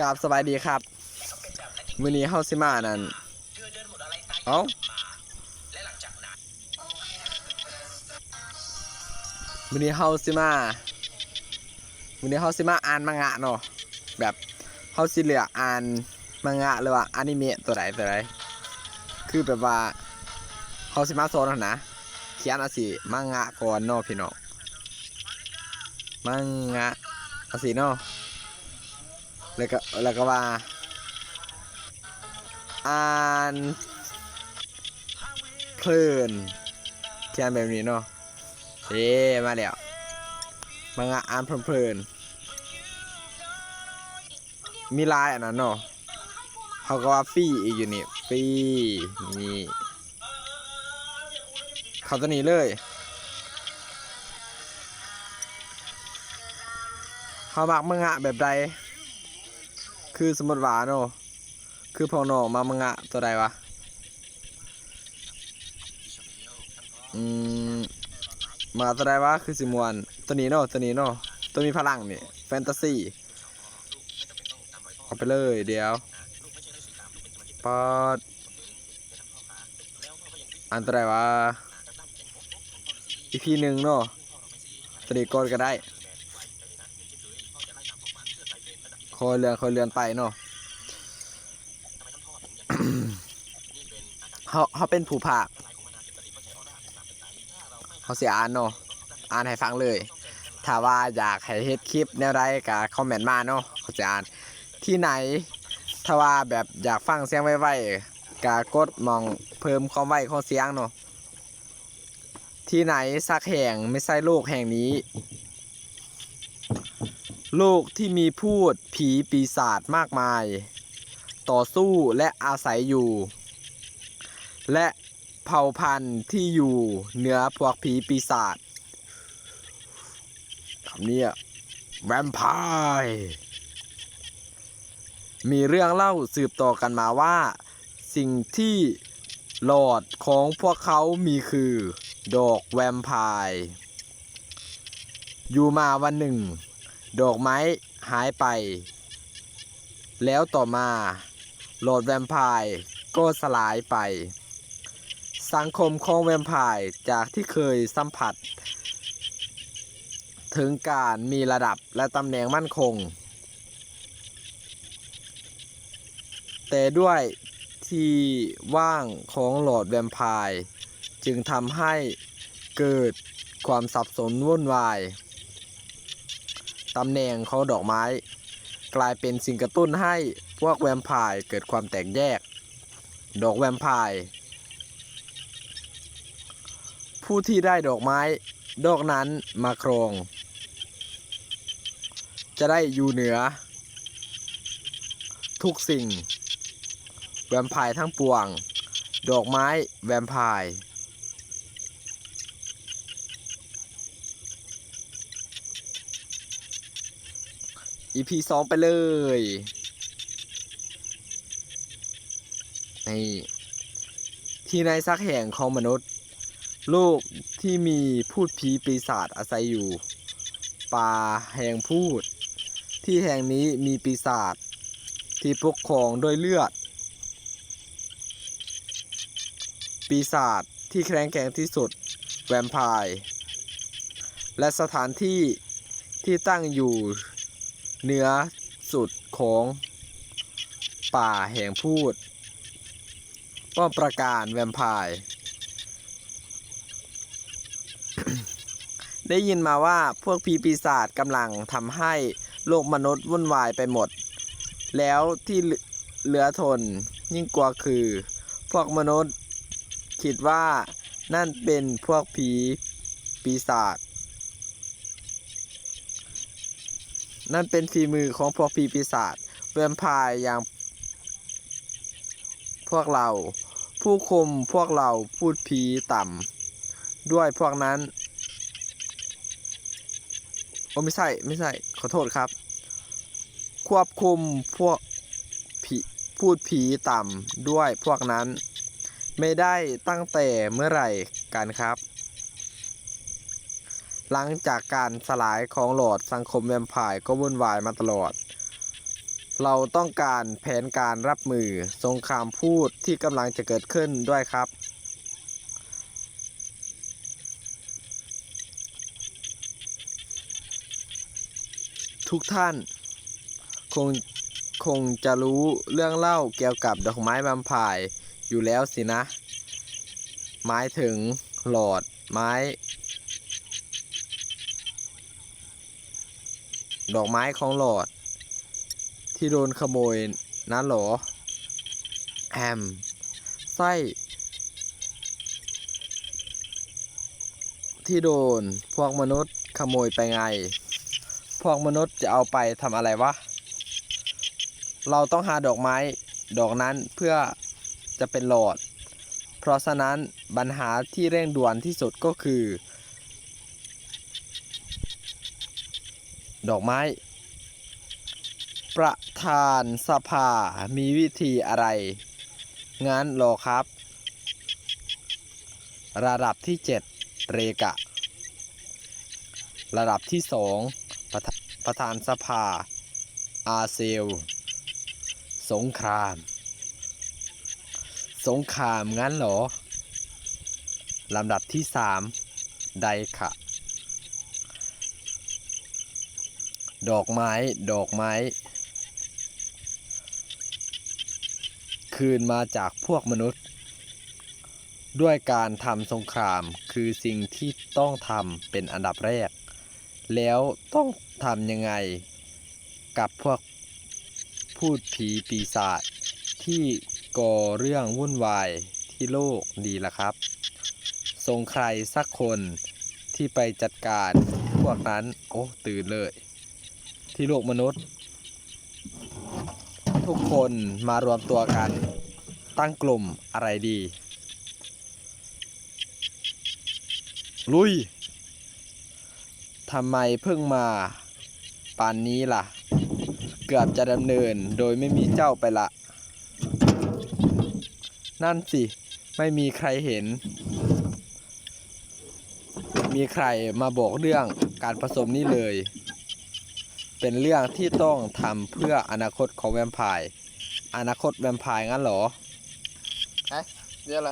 กราบสบายดีครับมื้อนี้เฮาสิมานั่นเอ้ามื้อนี้เฮาสิมามื้อนี้เฮาสิมาอ่านมังงะเนาะแบบเฮาสิเลืออ่านมังงะหรือว่าอนิเมะตัวใดตัวใดคือแบบว่าเฮาสิมาสอนนะเขียนอาสิมังงะก่อนเนาะพี่น้องมังงะอาสิเนาะ แล้วก็แล้วก็ว่าอ่านเพลินเขียนแบบนี้เนาะเอ๊มาแล้วมังะอ่านเพลินมีลายอันนั้นเนาะเขาก็ว่าฟรีอีกอยู่นี่ฟรีนี่เขาตัวนี้เลยเขามักมังงะแบบใด คือสมมติว่าเนาะคือพอน้องมามังงะตัวใดวะ อืม มาตัวใดวะ คือสิมวน ตัวนี้เนาะตัวนี้เนาะตัวมีพลังนี่แฟนตาซีเอาไปเลยเดี๋ยวปอดอันตัวใดวะอีพีหนึ่งเนาะตัวนี้กดก็ได้ คอยเรือนคอยเรือนไปเนาะเขาเขาเป็นผู้ภาคเขาเสียอ่านเนาะอ่านให้ฟังเลย ถ้าว่าอยากให้เฮ็ดคลิปแนวใดก็คอมเมนต์มาเนาะเขาจะอ่านที่ไหน ถ้าว่าแบบอยากฟังเสียงไวๆก็กดมองเพิ่มความไวของเสียงเนาะที่ไหนสักแห่งไม่ใช่โลกแห่งนี้ โลกที่มีพูดผีปีศาจมากมาย ต่อสู้และอาศัยอยู่ และเผ่าพันธุ์ที่อยู่เหนือพวกผีปีศาจคำนี้แวมไพร์มีเรื่องเล่าสืบต่อกันมาว่า สิ่งที่หลอดของพวกเขามีคือ ดอกแวมไพร์อยู่มาวันหนึ่ง ดอกไม้หายไป แล้วต่อมาโหลดแวมไพร์ก็สลายไป สังคมของแวมไพร์จากที่เคยสัมผัส ถึงการมีระดับและตำแหน่งมั่นคง แต่ด้วยที่ว่างของโหลดแวมไพร์จึงทำให้เกิดความสับสนวุ่นวาย ตำแหน่งของดอกไม้ กลายเป็นสิ่งกระตุ้นให้พวกแวมไพร์เกิดความแตกแยก ดอกแวมไพร์ผู้ที่ได้ดอกไม้ดอกนั้นมาครอง จะได้อยู่เหนือ ทุกสิ่ง แวมไพร์ทั้งปวง ดอกไม้แวมไพร์ EP สองไปเลยนี่ที่ในซักแห่งของมนุษย์ โลกที่มีพูดผีปีศาจอาศัยอยู่ ป่าแห่งพูด ที่แห่งนี้มีปีศาจที่ปกครองด้วยเลือด ปีศาจที่แข็งแกร่งที่สุด แวมไพร์ และสถานที่ที่ตั้งอยู่ เหนือสุดของป่าแห่งพูดป้อมประการแวมไพร์ได้ยินมาว่าพวกผีปีศาจกำลังทำให้โลกมนุษย์วุ่นวายไปหมด แล้วที่เหลืเหลือทนยิ่งกว่าคือ พวกมนุษย์คิดว่านั่นเป็นพวกผีปีศาจ นั่นเป็นฝีมือของพวกผีปีศาจแวมพร์อย่างพวกเรา ผู้คุมพวกเราพูดผีต่ำด้วยพวกนั้น โอ้ไม่ใช่ไม่ใช่ขอโทษครับ ควบคุมพวกผีพูดผีต่ำด้วยพวกนั้น ไม่ได้ตั้งแต่เมื่อไหร่กันครับ หลังจากการสลายของโหลอดสังคมแวมไพร์ก็วุ่นวายมาตลอด เราต้องการแผนการรับมือสงครามพูดที่กำลังจะเกิดขึ้นด้วยครับ ทุกท่านคงคงจะรู้เรื่องเล่าเกี่ยวกับดอกไม้แวมไพร์อยู่แล้วสินะ หมายถึงหลอดไม้ ดอกไม้ของหลอด ที่โดนขโมยนั้นหรอแอมไส้ ที่โดนพวกมนุษย์ขโมยไปไง พวกมนุษย์จะเอาไปทำอะไรวะ เราต้องหาดอกไม้ดอกนั้นเพื่อจะเป็นหลอด เพราะฉะนั้นปัญหาที่เร่งด่วนที่สุดก็คือ ดอกไม้ ประธานสภามีวิธีอะไรงั้นรอครับ ระดับที่ 7 เรกะ ระดับที่ 2 ประประธานสภา อาเซล สงคราม สงครามงั้นเหรอ ลำดับที่ 3 ไดขะ ดอกไม้ ดอกไม้ คืนมาจากพวกมนุษย์ ด้วยการทำสงครามคือสิ่งที่ต้องทำเป็นอันดับแรก แล้วต้องทำยังไงกับพวกพูดผีปีศาจที่ก่อเรื่องวุ่นวายที่โลกดีละครับส่งใครสักคนที่ไปจัดการพวกนั้น โอ้ ตื่นเลย ที่โลกมนุษย์ ทุกคนมารวมตัวกัน ตั้งกลุ่มอะไรดี ลุยทำไมเพิ่งมาปานนี้ล่ะ เกือบจะดำเนินโดยไม่มีเจ้าไปละ นั่นสิ ไม่มีใครเห็น มีใครมาบอกเรื่องการผสมนี้เลย เป็นเรื่องที่ต้องทำเพื่ออนาคตของแวมไพร์อนาคตแวมไพร์งั้นเหรอ เดี๋ยวอะไร